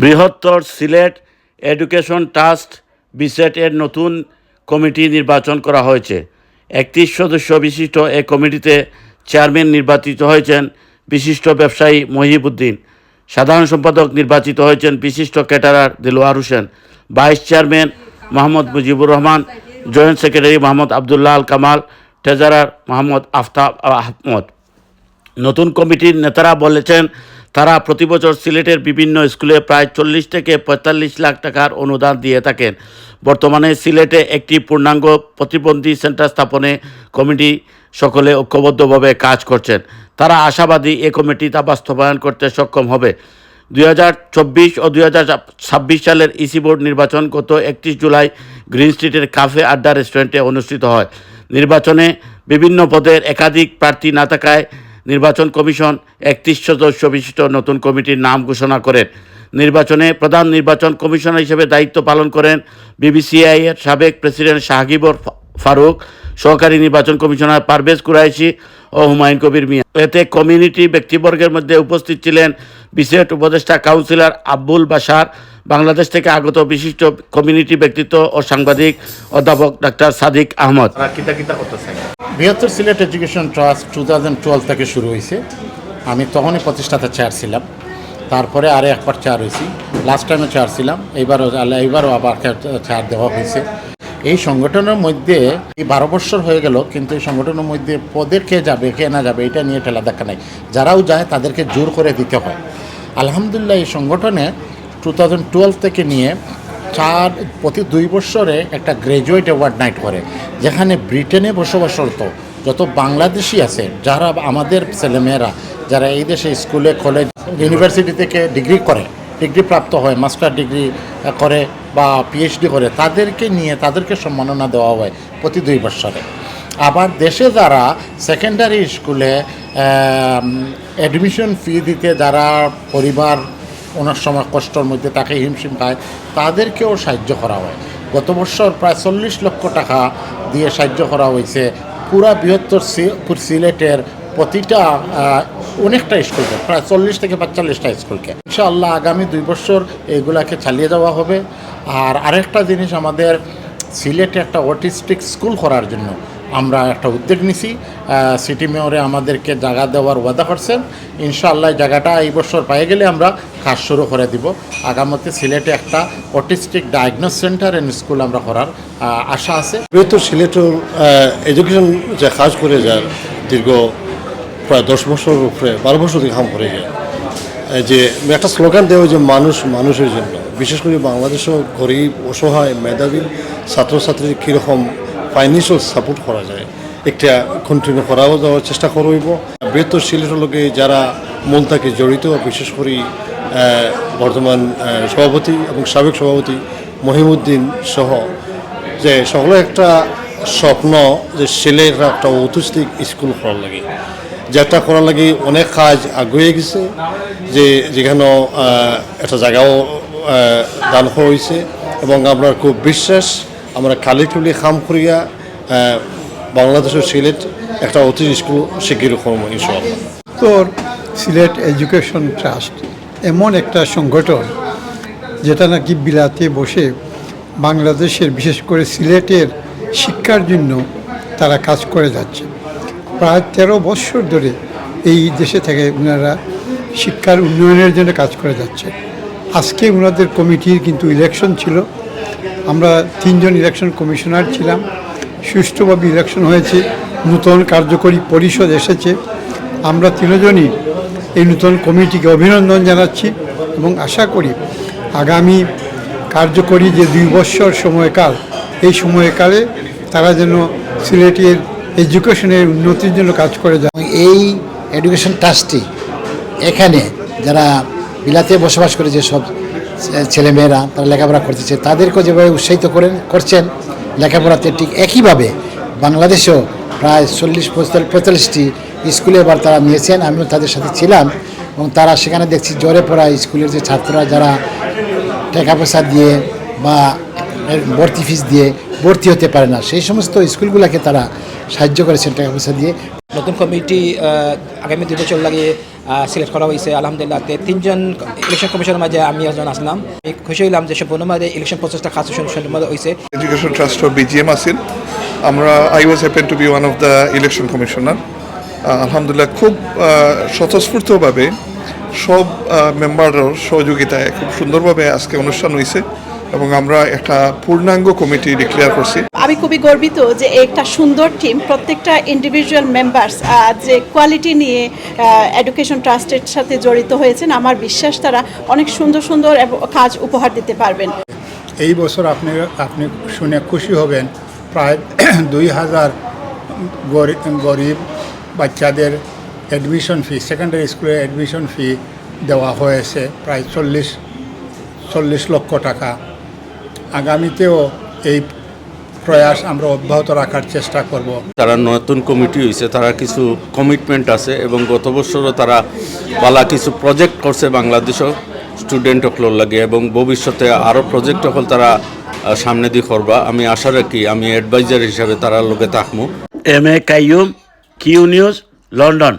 বৃহত্তর Sylhet education trust beset এর নতুন কমিটি নির্বাচন করা হয়েছে। একত্রিশ সদস্য বিশিষ্ট এ কমিটিতে চেয়ারম্যান নির্বাচিত হয়েছেন বিশিষ্ট ব্যবসায়ী মহিবুদ্দিন। সাধারণ সম্পাদক নির্বাচিত হয়েছেন বিশিষ্ট caterer Dilwar Hossain. Vice chairman Mohammad Mujibur Rahman, joint secretary Mohammad Abdullah Al Kamal, treasurer Mohammad Aftab Ahmed. নতুন কমিটির নেতারা বলেছেন তারা প্রতি বছর সিলেটের বিভিন্ন স্কুলে প্রায় চল্লিশ থেকে পঁয়তাল্লিশ লাখ টাকার অনুদান দিয়ে থাকেন। বর্তমানে সিলেটে একটি পূর্ণাঙ্গ প্রতিবন্ধী সেন্টার স্থাপনে কমিটি সকলে ঐক্যবদ্ধভাবে কাজ করছেন। তারা আশাবাদী এ কমিটি তা বাস্তবায়ন করতে সক্ষম হবে। দুই হাজার চব্বিশ ও দুই হাজার ছাব্বিশ সালের ইসি বোর্ড নির্বাচন গত একত্রিশ জুলাই গ্রিন স্ট্রিটের কাফে আড্ডা রেস্টুরেন্টে অনুষ্ঠিত হয়। নির্বাচনে বিভিন্ন পদের একাধিক প্রার্থী না থাকায় নির্বাচন কমিশন একত্রিশ সদস্য বিশিষ্ট নতুন কমিটির নাম ঘোষণা করেন। নির্বাচনে প্রধান নির্বাচন কমিশনার হিসেবে দায়িত্ব পালন করেন বিবিসিআই এর সাবেক প্রেসিডেন্ট শাহগিবর ফারুক, সহকারী নির্বাচন কমিশনার পারভেজ কুরাইশি ও হুমায়ুন কবির মিয়া। এতে কমিউনিটি ব্যক্তিবর্গের মধ্যে উপস্থিত ছিলেন বিশেষ উপদেষ্টা কাউন্সিলর আব্বুল বাশার, বাংলাদেশ থেকে আগত বিশিষ্ট কমিউনিটি ব্যক্তিত্ব ও সাংবাদিক অধ্যাপক ডাক্তার সাদিক আহমদ। বৃহত্তর Sylhet education trust two thousand twelve থেকে শুরু হয়েছে। আমি তখনই প্রতিষ্ঠাতা চেয়ার ছিলাম। তারপরে আরও একবার চেয়ার হয়েছি। লাস্ট টাইমে চেয়ার ছিলাম। এইবারও এইবারও আবার চেয়ার দেওয়া হয়েছে। এই সংগঠনের মধ্যে এই বারো বছর হয়ে গেল, কিন্তু এই সংগঠনের মধ্যে পদের কে যাবে, কে না যাবে, এটা নিয়ে ঠেলা দেখা নাই। যারাও যায়, তাদেরকে জোর করে দিতে হয়। আলহামদুলিল্লাহ, এই সংগঠনে টু থাউজেন্ড টুয়েলভ থেকে নিয়ে চার, প্রতি দুই বছরে একটা গ্র্যাজুয়েট অ্যাওয়ার্ড নাইট করে, যেখানে ব্রিটেনে বসবাসরত যত বাংলাদেশি আছে, যারা আমাদের ছেলেমেয়েরা, যারা এই দেশে স্কুলে কলেজ ইউনিভার্সিটি থেকে ডিগ্রি করে ডিগ্রি প্রাপ্ত হয় মাস্টার ডিগ্রি করে বা পিএইচডি করে, তাদেরকে নিয়ে, তাদেরকে সম্মাননা দেওয়া হয় প্রতি দুই বছরে আবার দেশে যারা সেকেন্ডারি স্কুলে অ্যাডমিশন ফি দিতে যারা পরিবার ওনার সময় কষ্টর মধ্যে তাকে হিমশিম খায়, তাদেরকেও সাহায্য করা হয়। গত বছর প্রায় চল্লিশ লক্ষ টাকা দিয়ে সাহায্য করা হয়েছে। পুরা বৃহত্তর সিলেটের প্রতিটা অনেকটা স্কুলকে প্রায় চল্লিশ থেকে পঁয়তাল্লিশটা স্কুলকে ইনশাআল্লাহ আগামী দুই বছর এগুলাকে চালিয়ে যাওয়া হবে। আর আরেকটা জিনিস আমাদের সিলেটে একটা অটিস্টিক স্কুল করার জন্য আমরা একটা উদ্যোগ নিছি। সিটি মেয়রে আমাদেরকে জায়গা দেওয়ার ওয়াদা করছেন। ইনশাআল্লাহ জায়গাটা এই বছর পেয়ে গেলে আমরা কাজ শুরু করে দিব। আগামতে সিলেটে একটা autistic diagnose centre and school আমরা করার আশা আছে। যেহেতু সিলেটের এডুকেশন যে কাজ করে যায় দীর্ঘ প্রায় দশ বছর উপরে, বারো বছর থেকে কাম করে যায়। যে একটা স্লোগান দেওয়া যে মানুষ, মানুষের জন্য। বিশেষ করে বাংলাদেশও গরিব, অসহায়, মেধাবী ছাত্রছাত্রী কীরকম ফাইন্যান্সিয়াল সাপোর্ট করা যায়। একটা কন্টিনিউ করাও যাওয়ার চেষ্টা করব। বৃহত্তর সিলেটের লোকে যারা মন থাকে জড়িত, বিশেষ করে বর্তমান সভাপতি এবং সাবেক সভাপতি মহিমুদ্দিন সহ, যে সকলের একটা স্বপ্ন যে ছেলের একটা ঐতিহ্যিক স্কুল করার লাগে। যেটা করার লাগে অনেক কাজ আগুয়ে গেছে, যে যেখানে একটা জায়গাও দান করা হয়েছে এবং আমরা খুব বিশ্বাস আমরা করিয়া আহ, বাংলাদেশের সিলেট একটা ঐতিহ্য স্কুল শিগগির করব ইনশাআল্লাহ। উত্তর সিলেট এডুকেশন ট্রাস্ট এমন একটা সংগঠন যেটা নাকি বিলাতে বসে বাংলাদেশের বিশেষ করে সিলেটের শিক্ষার জন্য তারা কাজ করে যাচ্ছে। প্রায় তেরো বছর ধরে এই দেশে থেকে ওনারা শিক্ষার উন্নয়নের জন্য কাজ করে যাচ্ছে। আজকে ওনাদের কমিটির কিন্তু ইলেকশন ছিল। আমরা তিনজন ইলেকশন কমিশনার ছিলাম। সুষ্ঠুভাবে ইলেকশন হয়েছে। নূতন কার্যকরী পরিষদ এসেছে। আমরা তিনজনই এই নূতন কমিটিকে অভিনন্দন জানাচ্ছি এবং আশা করি আগামী কার্যকরী যে দুই বৎসর সময়কাল, এই সময়কালে তারা যেন সিলেটের এডুকেশনের উন্নতির জন্য কাজ করে যায়। এই এডুকেশন ট্রাস্টটি এখানে যারা বিলাতে বসবাস করে যে সব ছেলেমেয়েরা, তারা লেখাপড়া করতেছে, তাদেরকেও যেভাবে উৎসাহিত করেন, করছেন, লেখাপড়াতে ঠিক একইভাবে বাংলাদেশেও প্রায় চল্লিশ পঁয়তাল্লিশটি স্কুলে এবার তারা নিয়েছেন, আমিও তাদের সাথে ছিলাম এবং তারা সেখানে দেখছি জ্বরে পড়া স্কুলের যে ছাত্ররা যারা টাকা পয়সা দিয়ে বা ভর্তি ফিস দিয়ে ভর্তি হতে পারে না, সেই সমস্ত স্কুলগুলোকে তারা সাহায্য করেছেন টাকা পয়সা দিয়ে। নতুন কমিটি আগামী দুই বছর লাগে সিলেক্ট করা হয়েছে। আলহামদুলিল্লাহ, তে তিনজন ইলেকশন কমিশনের মাঝে আমি একজন আসলাম। খুশি হইলাম যে সম্পূর্ণ মাঝে ইলেকশন প্রসেসটা কাজ সুন্দর হয়েছে এডুকেশন ট্রাস্ট অফ বিজিএম আসিল আমরা I was happen to be one of the election commissioner আলহামদুলিল্লাহ, খুব স্বতঃস্ফূর্তভাবে সব মেম্বারের সহযোগিতায় খুব সুন্দরভাবে আজকে অনুষ্ঠান হয়েছে এবং আমরা একটা পূর্ণাঙ্গ কমিটি ডিক্লেয়ার করছি। আমি খুবই গর্বিত যে একটা সুন্দর টিম প্রত্যেকটা ইন্ডিভিজুয়াল মেম্বার্স যে কোয়ালিটি নিয়ে এডুকেশন ট্রাস্টের সাথে জড়িত হয়েছেন আমার বিশ্বাস তারা অনেক সুন্দর সুন্দর কাজ উপহার দিতে পারবেন। এই বছর আপনি আপনি শুনে খুশি হবেন প্রায় দুই হাজার গরিব গরিব বাচ্চাদের অ্যাডমিশন ফি সেকেন্ডারি স্কুলে অ্যাডমিশন ফি দেওয়া হয়েছে প্রায় চল্লিশ চল্লিশ লক্ষ টাকা। আগামীতেও এই প্রয়াস আমরা অব্যাহত রাখার চেষ্টা করব। তারা নতুন কমিটি হয়েছে তারা কিছু কমিটমেন্ট আছে এবং গত বছরও তারা পালা কিছু প্রজেক্ট করছে বাংলাদেশও স্টুডেন্ট সকলের লাগে এবং ভবিষ্যতে আরও প্রজেক্ট সকল তারা সামনে দিয়ে করবা। আমি আশা রাখি আমি অ্যাডভাইজার হিসাবে তারা লোকে থাকব M A Qayyum Q news London